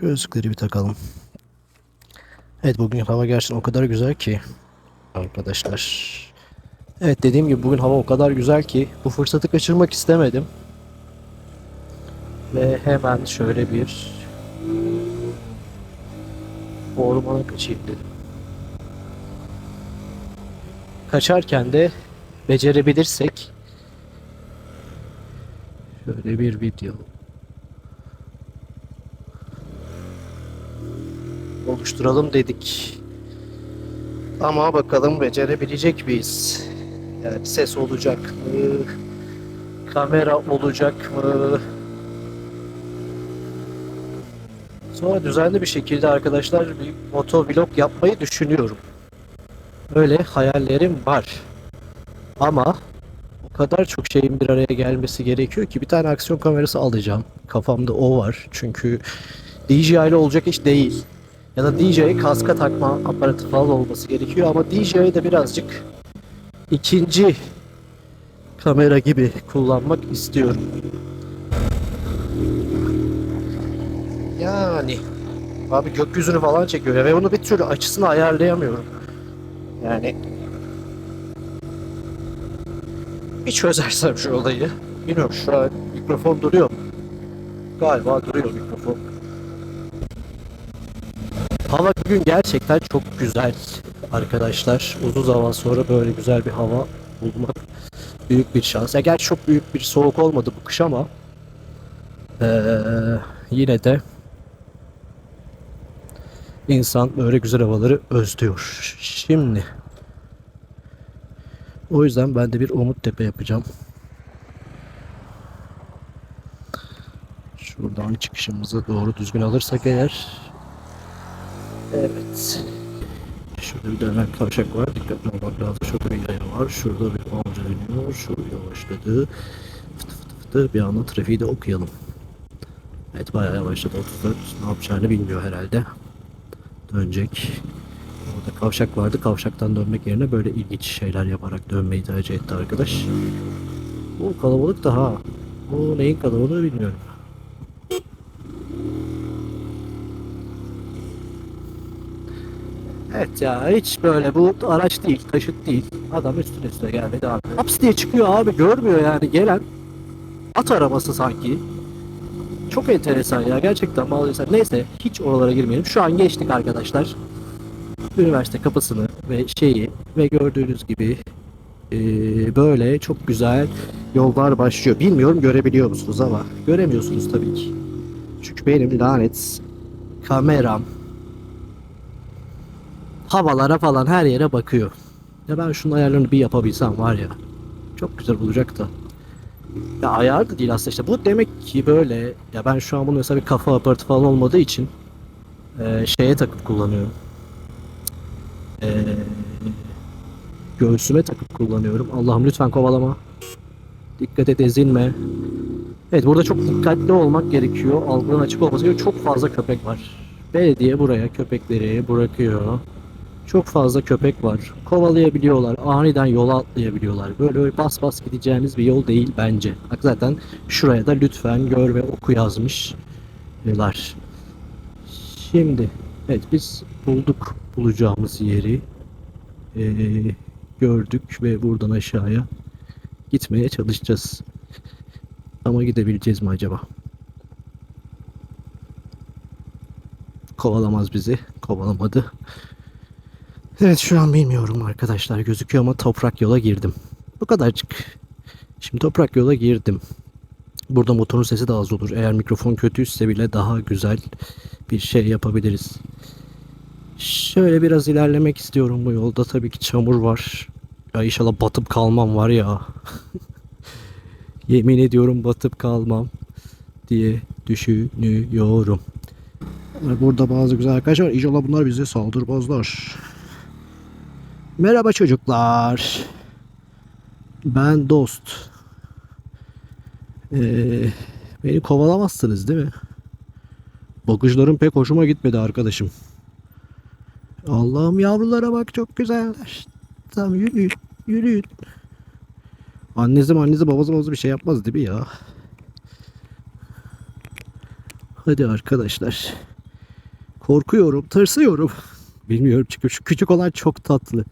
Gözlükleri bir takalım. Evet bugün hava gerçekten o kadar güzel ki arkadaşlar. Evet dediğim gibi bugün hava o kadar güzel ki bu fırsatı kaçırmak istemedim. Ve hemen şöyle bir ormana kaçayım dedim. Kaçarken de becerebilirsek şöyle bir video oluşturalım dedik. Ama bakalım becerebilecek miyiz? Yani ses olacak mı? Kamera olacak mı? Sonra düzenli bir şekilde arkadaşlar bir motovlog yapmayı düşünüyorum. Öyle hayallerim var. Ama o kadar çok şeyin bir araya gelmesi gerekiyor ki bir tane aksiyon kamerası alacağım. Kafamda o var. Çünkü DJI ile olacak iş değil. Ya da DJI kaska takma aparatı falan olması gerekiyor ama DJI'yi de birazcık ikinci kamera gibi kullanmak istiyorum. Yani abi gökyüzünü falan çekiyor ve bunu bir türlü açısını ayarlayamıyorum. Yani bir çözersem şu olayı. Bilmiyorum şu an mikrofon duruyor mu? Galiba duruyor mikrofon. Hava bugün gerçekten çok güzel arkadaşlar. Uzun zaman sonra böyle güzel bir hava bulmak büyük bir şans. Ya gerçi çok büyük bir soğuk olmadı bu kış ama eee, yine de insan böyle güzel havaları özlüyor. Şimdi o yüzden ben de bir Umut Tepe yapacağım. Şuradan çıkışımızı doğru düzgün alırsak eğer Evet. Şurada bir dönen kavşak var. Dikkatli olmak lazım. Şurada bir yaya var. Şurada bir amca dönüyor. Şu yavaşladı. Fıtı fıtı fıtı. Bir anda trafiği de okuyalım. Evet bayağı yavaşladı. 34. Ne yapacağını bilmiyor herhalde. Dönecek. Orada kavşak vardı. Kavşaktan dönmek yerine böyle ilginç şeyler yaparak dönmeyi tercih etti arkadaş. Bu kalabalık da ha. Bu neyin kalabalığı bilmiyorum. Evet ya hiç böyle bu araç değil, taşıt değil. Adam üstüne üstüne gelmedi devam ediyor. Haps diye çıkıyor abi görmüyor yani gelen. At arabası sanki. Çok enteresan ya gerçekten bağlıysan. Neyse hiç oralara girmeyelim. Şu an geçtik arkadaşlar. Üniversite kapısını ve şeyi ve gördüğünüz gibi eee, böyle çok güzel yollar başlıyor. Bilmiyorum görebiliyor musunuz ama göremiyorsunuz tabii ki. Çünkü benim lanet kameram havalara falan her yere bakıyor. Ya ben şunun ayarlarını bir yapabilsem var ya. Çok güzel olacak da. Ya ayar da değil aslında işte. Bu demek ki böyle. Ya ben şu an bunu mesela bir kafa aparatı falan olmadığı için eee, şeye takıp kullanıyorum. Eee göğsüme takıp kullanıyorum. Allah'ım lütfen kovalama. Dikkat et ezilme. Evet burada çok dikkatli olmak gerekiyor. Algının açık olması gerekiyor. Çok fazla köpek var. Belediye buraya köpekleri bırakıyor. Çok fazla köpek var. Kovalayabiliyorlar. Aniden yola atlayabiliyorlar. Böyle, bas bas gideceğiniz bir yol değil bence. Bak zaten şuraya da lütfen gör ve oku yazmışlar. Şimdi evet biz bulduk bulacağımız yeri. Ee, gördük ve buradan aşağıya gitmeye çalışacağız. Ama gidebileceğiz mi acaba? Kovalamaz bizi. Kovalamadı. Evet şu an bilmiyorum arkadaşlar gözüküyor ama toprak yola girdim. Bu kadarcık. Şimdi toprak yola girdim. Burada motorun sesi de az olur. Eğer mikrofon kötüyse bile daha güzel bir şey yapabiliriz. Şöyle biraz ilerlemek istiyorum bu yolda. Tabii ki çamur var. Ya inşallah batıp kalmam var ya. Yemin ediyorum batıp kalmam diye düşünüyorum. Burada bazı güzel arkadaşlar var. İnşallah bunlar bize saldırmazlar. Merhaba çocuklar. Ben dost. Ee, beni kovalamazsınız değil mi? Bakışların pek hoşuma gitmedi arkadaşım. Allah'ım yavrulara bak çok güzeller. Tamam yürüyün. Yürüyün. Annesi annesi babası babası bir şey yapmaz değil mi ya? Hadi arkadaşlar. Korkuyorum, tırsıyorum. Bilmiyorum çünkü şu küçük olan çok tatlı.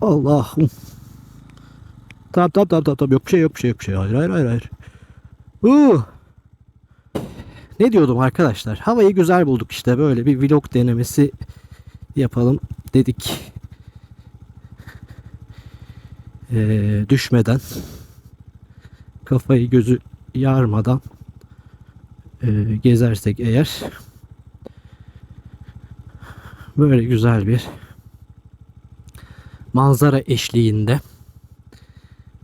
Allah'ım. Tamam tamam tamam tamam yok bir şey yok bir şey yok bir şey. Hayır hayır hayır hayır. Uh. Ne diyordum arkadaşlar? Havayı güzel bulduk işte böyle bir vlog denemesi yapalım dedik. Ee, düşmeden kafayı gözü yarmadan e, gezersek eğer böyle güzel bir manzara eşliğinde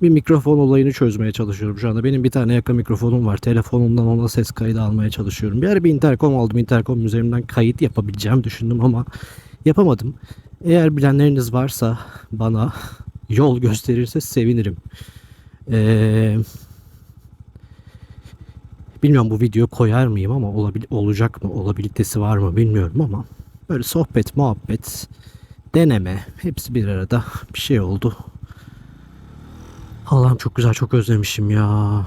bir mikrofon olayını çözmeye çalışıyorum şu anda. Benim bir tane yaka mikrofonum var. Telefonumdan ona ses kaydı almaya çalışıyorum. Bir ara bir interkom aldım. Interkom üzerinden kayıt yapabileceğim düşündüm ama yapamadım. Eğer bilenleriniz varsa bana yol gösterirse sevinirim. Ee, bilmiyorum bu video koyar mıyım ama olabil olacak mı? Olabilitesi var mı bilmiyorum ama böyle sohbet, muhabbet, deneme hepsi bir arada bir şey oldu. Allah'ım çok güzel çok özlemişim ya.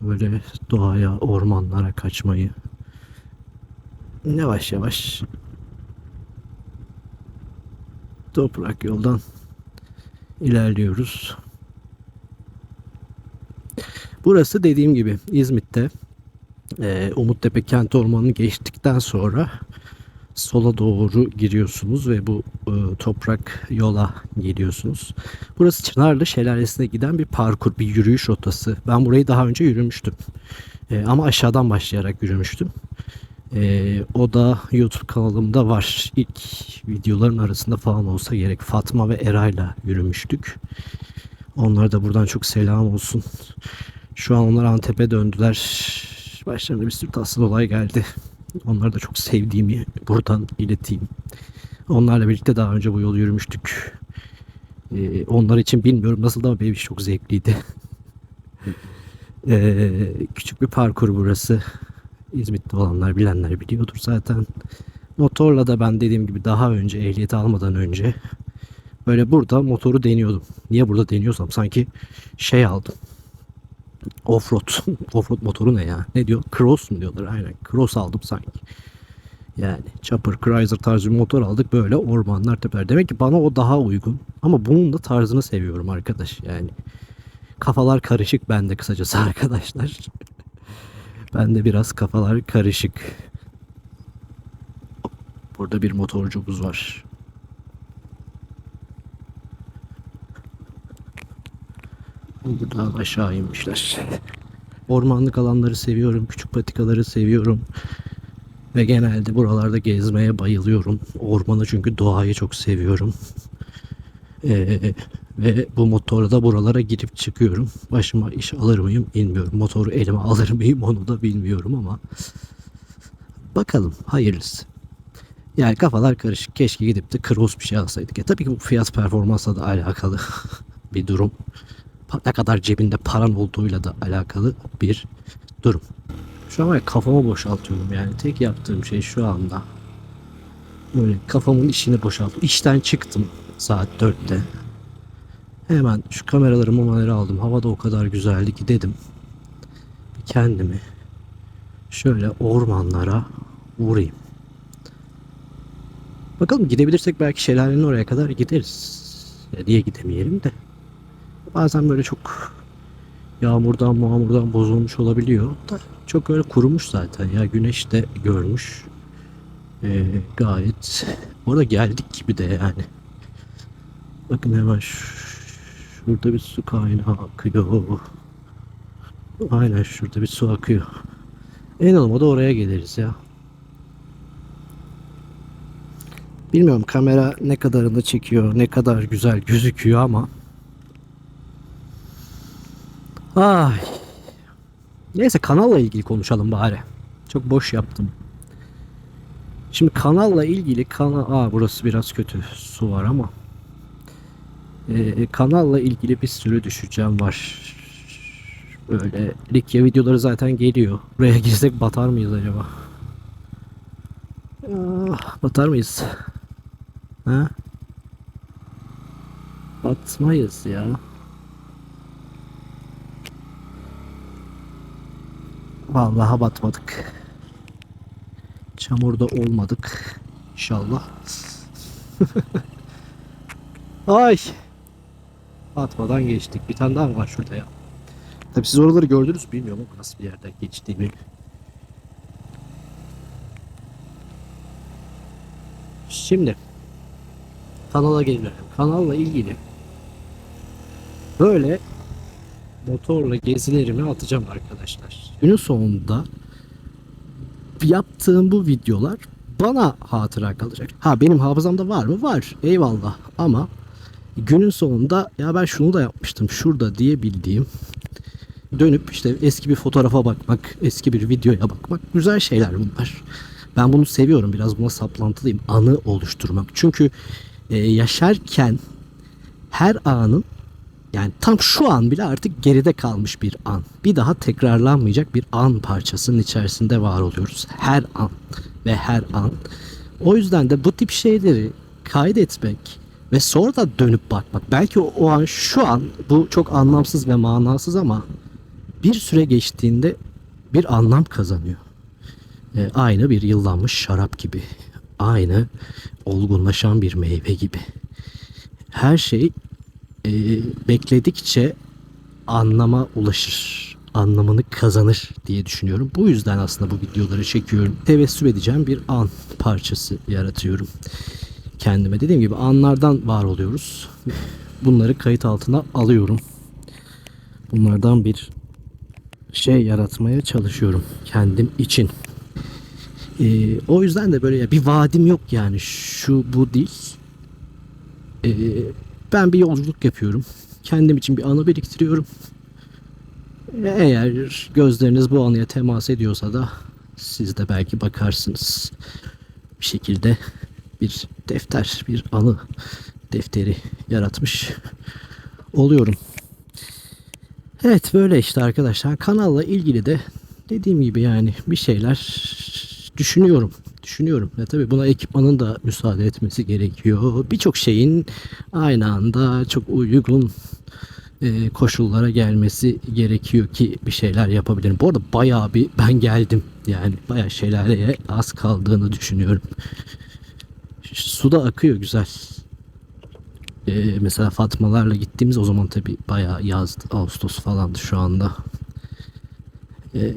Böyle doğaya, ormanlara kaçmayı. Yavaş yavaş toprak yoldan ilerliyoruz. Burası dediğim gibi İzmit'te Umuttepe kent ormanını geçtikten sonra sola doğru giriyorsunuz ve bu e, toprak yola geliyorsunuz. Burası Çınarlı Şelalesi'ne giden bir parkur, bir yürüyüş rotası. Ben burayı daha önce yürümüştüm. E, ama aşağıdan başlayarak yürümüştüm. E, o da YouTube kanalımda var. İlk videoların arasında falan olsa gerek. Fatma ve Eray'la yürümüştük. Onlara da buradan çok selam olsun. Şu an onlar Antep'e döndüler. Başlarına bir sürü tatsız olay geldi. Onları da çok sevdiğimi buradan ileteyim. Onlarla birlikte daha önce bu yolu yürümüştük. Ee, onlar için bilmiyorum nasıl ama benim için çok zevkliydi. Ee, küçük bir parkur burası. İzmit'te olanlar bilenler biliyordur zaten. Motorla da ben dediğim gibi daha önce ehliyeti almadan önce böyle burada motoru deniyordum. Niye burada deniyorsam sanki şey aldım. Offroad. Offroad motoru ne ya? Ne diyor? Cross mu diyorlar? Aynen. Cross aldım sanki. Yani Chopper, Chrysler tarzı bir motor aldık. Böyle ormanlar, tepeler. Demek ki bana o daha uygun. Ama bunun da tarzını seviyorum arkadaş. Yani kafalar karışık bende kısacası arkadaşlar. bende biraz kafalar karışık. Burada bir motorcumuz var. Buradan aşağı inmişler. Ormanlık alanları seviyorum. Küçük patikaları seviyorum. Ve genelde buralarda gezmeye bayılıyorum. Ormanı çünkü doğayı çok seviyorum. Ee, ve bu motorla da buralara girip çıkıyorum. Başıma iş alır mıyım bilmiyorum. Motoru elime alır mıyım onu da bilmiyorum ama. Bakalım hayırlısı. Yani kafalar karışık. Keşke gidip de cross bir şey alsaydık. Ya tabii ki bu fiyat performansla da alakalı bir durum ne kadar cebinde paran olduğuyla da alakalı bir durum. Şu an kafamı boşaltıyorum yani tek yaptığım şey şu anda böyle kafamın işini boşalttım. İşten çıktım saat 4'te. Hemen şu kameraları mamaları aldım. Hava da o kadar güzeldi ki dedim. Kendimi şöyle ormanlara uğrayayım. Bakalım gidebilirsek belki şelalenin oraya kadar gideriz. Ya diye gidemeyelim de bazen böyle çok yağmurdan mağmurdan bozulmuş olabiliyor. Da çok öyle kurumuş zaten ya. Güneş de görmüş. Ee, gayet. Orada geldik gibi de yani. Bakın hemen şurada bir su kaynağı akıyor. Aynen şurada bir su akıyor. En olmadı oraya geliriz ya. Bilmiyorum kamera ne kadarını çekiyor ne kadar güzel gözüküyor ama Ay. Neyse kanalla ilgili konuşalım bari. Çok boş yaptım. Şimdi kanalla ilgili kanal... Aa burası biraz kötü. Su var ama. Ee, kanalla ilgili bir sürü düşüncem var. Böyle Likya videoları zaten geliyor. Buraya girsek batar mıyız acaba? Ah, batar mıyız? Ha? Batmayız ya. Vallahi batmadık. Çamurda olmadık. İnşallah. Ay. Batmadan geçtik. Bir tane daha var şurada ya? Tabii siz oraları gördünüz bilmiyorum ama nasıl bir yerden geçtiğimi. Şimdi kanala gelelim. Kanalla ilgili böyle motorla gezilerimi atacağım arkadaşlar. Günün sonunda yaptığım bu videolar bana hatıra kalacak. Ha benim hafızamda var mı? Var. Eyvallah. Ama günün sonunda ya ben şunu da yapmıştım şurada diyebildiğim dönüp işte eski bir fotoğrafa bakmak, eski bir videoya bakmak güzel şeyler bunlar. Ben bunu seviyorum. Biraz buna saplantılıyım. Anı oluşturmak. Çünkü e, yaşarken her anın yani tam şu an bile artık geride kalmış bir an. Bir daha tekrarlanmayacak bir an parçasının içerisinde var oluyoruz. Her an ve her an. O yüzden de bu tip şeyleri kaydetmek ve sonra da dönüp bakmak. Belki o, o an şu an bu çok anlamsız ve manasız ama bir süre geçtiğinde bir anlam kazanıyor. E, aynı bir yıllanmış şarap gibi. Aynı olgunlaşan bir meyve gibi. Her şey e, bekledikçe anlama ulaşır. Anlamını kazanır diye düşünüyorum. Bu yüzden aslında bu videoları çekiyorum. Tevessüm edeceğim bir an parçası yaratıyorum. Kendime dediğim gibi anlardan var oluyoruz. Bunları kayıt altına alıyorum. Bunlardan bir şey yaratmaya çalışıyorum kendim için. Ee, o yüzden de böyle bir vaadim yok yani şu bu değil. Ee, ben bir yolculuk yapıyorum. Kendim için bir anı biriktiriyorum. Eğer gözleriniz bu anıya temas ediyorsa da siz de belki bakarsınız. Bir şekilde bir defter, bir anı defteri yaratmış oluyorum. Evet böyle işte arkadaşlar. Kanalla ilgili de dediğim gibi yani bir şeyler düşünüyorum. Düşünüyorum. Ya tabii buna ekipmanın da müsaade etmesi gerekiyor. Birçok şeyin aynı anda çok uygun e, koşullara gelmesi gerekiyor ki bir şeyler yapabilirim. Bu arada bayağı bir ben geldim. Yani bayağı şelaleye az kaldığını düşünüyorum. Su da akıyor güzel. Ee, mesela Fatmalarla gittiğimiz o zaman tabi bayağı yazdı. Ağustos falandı şu anda. Ee,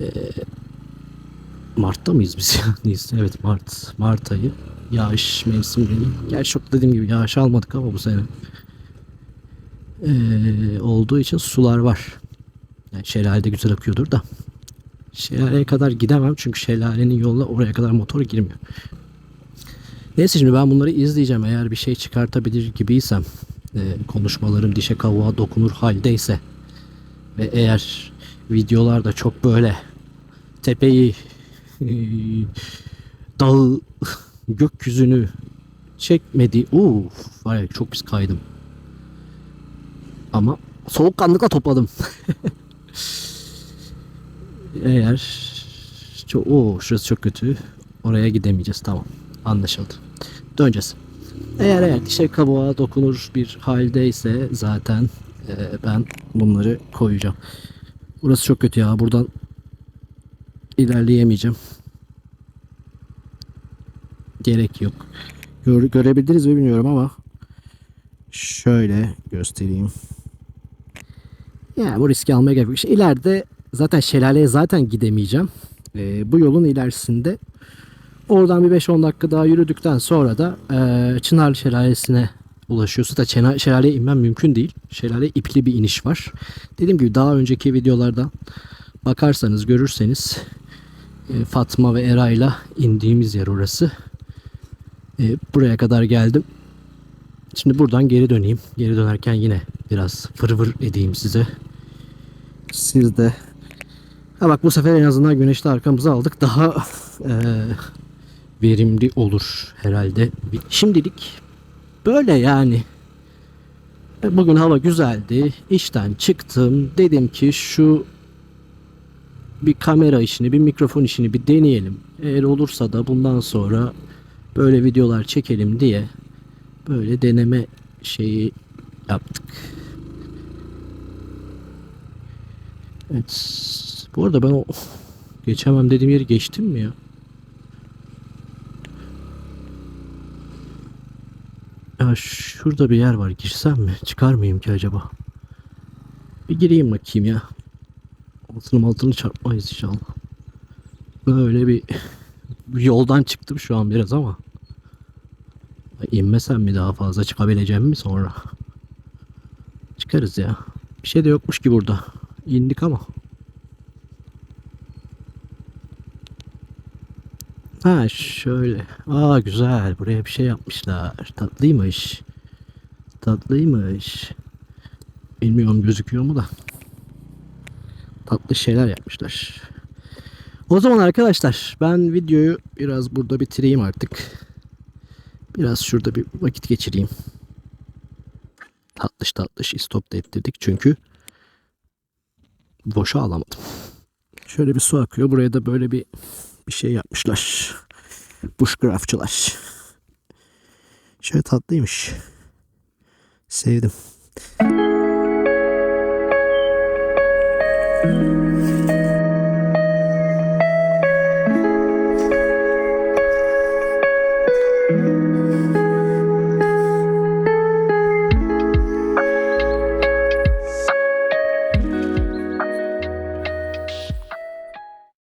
Mart'ta mıyız biz ya? Nisan, evet Mart. Mart ayı. Yağış mevsimleri. Gerçi çok dediğim gibi yağış almadık ama bu sene. Ee, olduğu için sular var. Yani şelalede güzel akıyordur da. Şelaleye kadar gidemem çünkü şelalenin yoluna oraya kadar motor girmiyor. Neyse şimdi ben bunları izleyeceğim. Eğer bir şey çıkartabilir gibiysem, e, konuşmalarım dişe kavuğa dokunur haldeyse ve eğer videolarda çok böyle tepeyi, dağı, gökyüzünü çekmedi. Uf, var çok pis kaydım. Ama soğukkanlıkla topladım. eğer çok, o şurası çok kötü. Oraya gidemeyeceğiz. Tamam. Anlaşıldı. Döneceğiz. Eğer eğer dişe kabuğa dokunur bir haldeyse zaten e, ben bunları koyacağım. Burası çok kötü ya. Buradan ilerleyemeyeceğim. Gerek yok. Gör, görebildiniz mi bilmiyorum ama şöyle göstereyim. Yani bu riski almaya gerek yok. İşte zaten şelaleye zaten gidemeyeceğim. E, bu yolun ilerisinde Oradan bir 5-10 dakika daha yürüdükten sonra da e, Çınarlı Şelalesi'ne ulaşıyorsun. Da şelaleye inmem mümkün değil. Şelale ipli bir iniş var. Dediğim gibi daha önceki videolardan bakarsanız görürseniz Fatma ve Eray'la indiğimiz yer orası. E, buraya kadar geldim. Şimdi buradan geri döneyim. Geri dönerken yine biraz fır fır edeyim size. Siz de Ha bak bu sefer en azından güneşli arkamıza aldık. Daha e, verimli olur herhalde. Şimdilik böyle yani. Bugün hava güzeldi. İşten çıktım. Dedim ki şu bir kamera işini, bir mikrofon işini bir deneyelim. Eğer olursa da bundan sonra böyle videolar çekelim diye böyle deneme şeyi yaptık. Evet. Bu arada ben o Geçemem dediğim yeri geçtim mi ya? Ya şurada bir yer var. Girsem mi? Çıkar mıyım ki acaba? Bir gireyim bakayım ya. Altını altını çarpmayız inşallah. Böyle bir, yoldan çıktım şu an biraz ama. İnmesem mi daha fazla çıkabileceğim mi sonra? Çıkarız ya. Bir şey de yokmuş ki burada. İndik ama. Ha şöyle. Aa güzel. Buraya bir şey yapmışlar. Tatlıymış. Tatlıymış. Bilmiyorum gözüküyor mu da. Tatlı şeyler yapmışlar. O zaman arkadaşlar ben videoyu biraz burada bitireyim artık. Biraz şurada bir vakit geçireyim. Tatlış tatlış istop da ettirdik çünkü boşa alamadım. Şöyle bir su akıyor. Buraya da böyle bir bir şey yapmışlar. Bushcraftçılar. Şöyle tatlıymış. Sevdim. thank you